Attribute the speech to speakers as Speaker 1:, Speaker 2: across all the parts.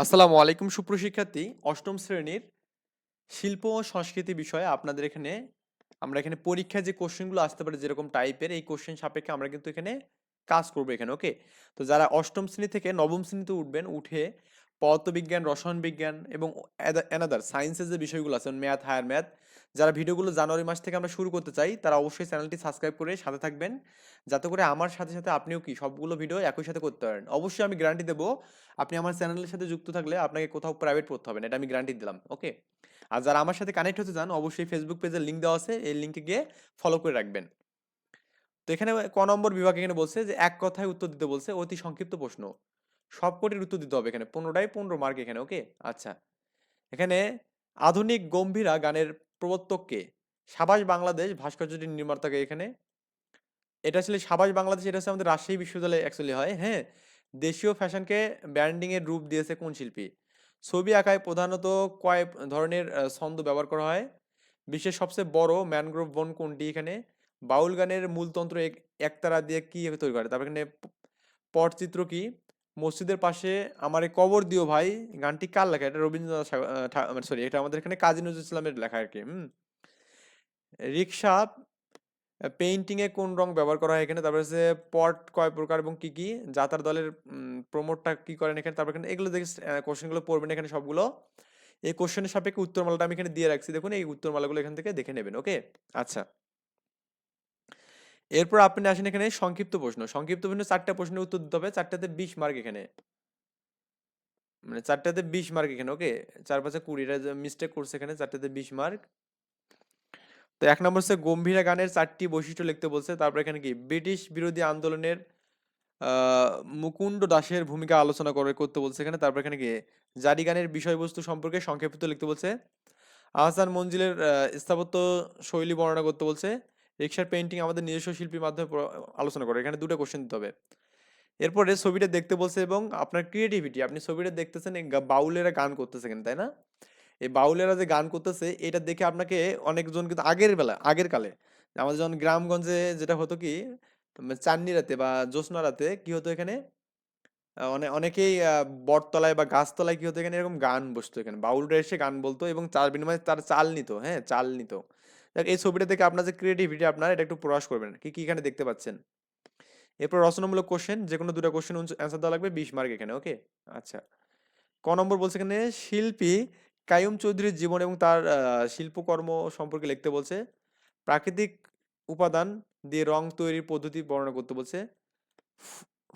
Speaker 1: আসসালামু আলাইকুম সুপ্রশিক্ষার্থী অষ্টম শ্রেণির শিল্প ও সংস্কৃতি বিষয়ে আপনাদের এখানে, আমরা এখানে পরীক্ষায় যে কোশ্চেনগুলো আসতে পারে যেরকম টাইপের, এই কোশ্চেন সাপেক্ষে আমরা কিন্তু এখানে কাজ করব এখানে, ওকে? তো যারা অষ্টম শ্রেণি থেকে নবম শ্রেণীতে উঠবেন, উঠে পদার্থবিজ্ঞান, রসায়ন বিজ্ঞান এবং অ্যানাদার সায়েন্সের যে বিষয়গুলো আছে ম্যাথ হায়ার ম্যাথ যারা ভিডিওগুলো জানুয়ারি মাস থেকে আমরা শুরু করতে চাই, তারা অবশ্যই চ্যানেলটি সাবস্ক্রাইব করে সাথে থাকবেন। যাতে করে আমার সাথে সাথে আপনিও কি সবগুলো ভিডিও একই সাথে করতে পারেন। অবশ্যই আমি গ্যারান্টি দেবো, আপনি আমার চ্যানেলের সাথে যুক্ত থাকলে আপনাকে কোথাও প্রাইভেট পড়তে হবে না, এটা আমি গ্যারান্টি দিলাম ওকে আর যারা আমার সাথে কানেক্ট হতে চান, অবশ্যই ফেসবুক পেজের লিঙ্ক দেওয়া আছে, এই লিঙ্কে গিয়ে ফলো করে রাখবেন। তো এখানে ক নম্বর বিভাগ এখানে বলছে যে, এক কথায় উত্তর দিতে বলছে, অতি সংক্ষিপ্ত প্রশ্ন। সব কোটির উত্তর দিতে হবে এখানে পনেরোটাই পনেরো মার্ক এখানে ওকে আচ্ছা। এখানে আধুনিক গম্ভীরা গানের প্রবর্তককে সাবাস বাংলাদেশ ভাস্কর্যটির নির্মাতাকে এখানে। এটা আসলে সাবাস বাংলাদেশ, এটা হচ্ছে আমাদের রাজশাহী বিশ্ববিদ্যালয়ে অ্যাকচুয়ালি হয় হ্যাঁ? দেশীয় ফ্যাশনকে ব্র্যান্ডিং এর রূপ দিয়েছে কোন শিল্পী? ছবি আঁকায় প্রধানত কয় ধরনের ছন্দ ব্যবহার করা হয়। বিশ্বের সবচেয়ে বড় ম্যানগ্রোভ বন কোনটি এখানে? বাউল গানের মূলতন্ত্র এক, একতারা দিয়ে কি তৈরি করে? তারপর এখানে পটচিত্র কি? মসজিদের পাশে আমার এই কবর দিও ভাই, গানটি কার লেখা? এটা রবীন্দ্রনাথ সরি এটা আমাদের এখানে কাজী নজরুল ইসলামের লেখা আর কি, হুম? রিক্সা পেইন্টিং এ কোন রং ব্যবহার করা হয় এখানে? তারপরে হচ্ছে পট কয় প্রকার এবং কি কি? যাতার দলের প্রমোটটা কি করেন এখানে? তারপর এখানে এগুলো দেখে কোশ্চেনগুলো পড়বেন এখানে সবগুলো। এই কোশ্চেনের সাপেক্ষে উত্তরমালাটা আমি এখানে দিয়ে রাখছি। দেখুন, এই উত্তরমালাগুলো এখান থেকে দেখে নেবেন ওকে আচ্ছা। এরপর আপনি আসেন এখানে সংক্ষিপ্ত প্রশ্ন। সংক্ষিপ্ত প্রশ্ন চারটা প্রশ্নের উত্তর দিতে হবে চারটাতে বিশ মার্ক এখানে। মানে চারটাতে বিশ মার্ক এখানে ওকে চার পাঁচে কুড়িটা মিস্টেক করছে এখানে চারটাতে বিশ মার্ক তো এক নম্বর হচ্ছে গম্ভীরা গানের চারটি বৈশিষ্ট্য লিখতে বলছে। তারপর এখানে কি? ব্রিটিশ বিরোধী আন্দোলনের আহ, মুকুন্দ দাসের ভূমিকা আলোচনা করে করতে বলছে এখানে। তারপর এখানে কি? জারি গানের বিষয়বস্তু সম্পর্কে সংক্ষেপিত লিখতে বলছে। আহসান মঞ্জিলের স্থাপত্য শৈলী বর্ণনা করতে বলছে। রিক্সার পেন্টিং আমাদের নিজস্ব শিল্পীর মাধ্যমে আলোচনা করে এখানে দুটো কোশ্চেন দিতে হবে। এরপরে ছবিটা দেখতে বলছে এবং আপনার ক্রিয়েটিভিটি আপনি ছবিটা দেখতেছেন বাউলেরা গান করতেছে কেন তাই না? এই বাউলেরা যে গান করতেছে এটা দেখে আপনাকে অনেকজন কিন্তু আগের বেলা আগের কালে আমাদের যখন গ্রামগঞ্জে যেটা হতো কি চাঁদনি রাতে বা জ্যোৎস্না রাতে কি হতো এখানে? আহ, অনে অনেকেই বটতলায় বা গাছতলায় কি হতো এখানে এরকম গান বসতো এখানে বাউলরা এসে গান বলতো এবং তার বিনিময়ে তার চাল নিত হ্যাঁ চাল নিত। দেখ, এই ছবিটা দেখে আপনার যে ক্রিয়েটিভিটি আপনার, এটা একটু প্রকাশ করবেন কি কি এখানে দেখতে পাচ্ছেন? এরপর রচনামূলক কোশ্চেন যে কোনো দুটো কোশ্চেন অ্যান্সার দেওয়া লাগবে, বিশ মার্ক এখানে ওকে আচ্ছা। ক নম্বর বলছে এখানে, শিল্পী কায়ুম চৌধুরীর জীবন এবং তার শিল্পকর্ম সম্পর্কে লিখতে বলছে, প্রাকৃতিক উপাদান দিয়ে রং তৈরির পদ্ধতি বর্ণনা করতে বলছে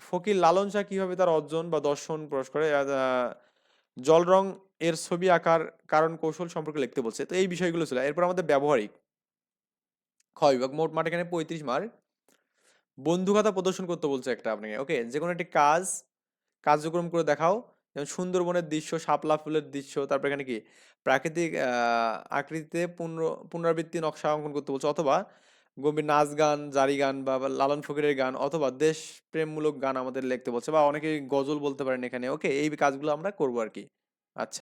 Speaker 1: ফকির লালন শাহ কীভাবে তার অর্জন বা দর্শন প্রকাশ করে জল রং এর ছবি আঁকার, কারণ কৌশল সম্পর্কে লিখতে বলছে। তো এই বিষয়গুলো ছিল। এরপর আমাদের ব্যবহারিক। খ বিভাগ, মোট মাঠ এখানে পঁয়ত্রিশ মার্ক বন্ধুকথা প্রদর্শন করতে বলছে একটা আপনাকে, ওকে? যে কোনো একটি কাজ, কার্যক্রম করে দেখাও। যেমন সুন্দরবনের দৃশ্য, শাপলা ফুলের দৃশ্য, তারপর এখানে কি? প্রাকৃতিক আকৃতিতে পুনর, পুনরাবৃত্তি নকশা অঙ্কন করতে বলছে, অথবা গম্ভীর নাচ গান, জারি গান বা লালন ফকিরের গান, অথবা দেশ প্রেমমূলক গান আমাদের লিখতে বলছে, বা অনেকে গজল বলতে পারেন এখানে, ওকে? এই কাজগুলো আমরা করব আর কি। আচ্ছা।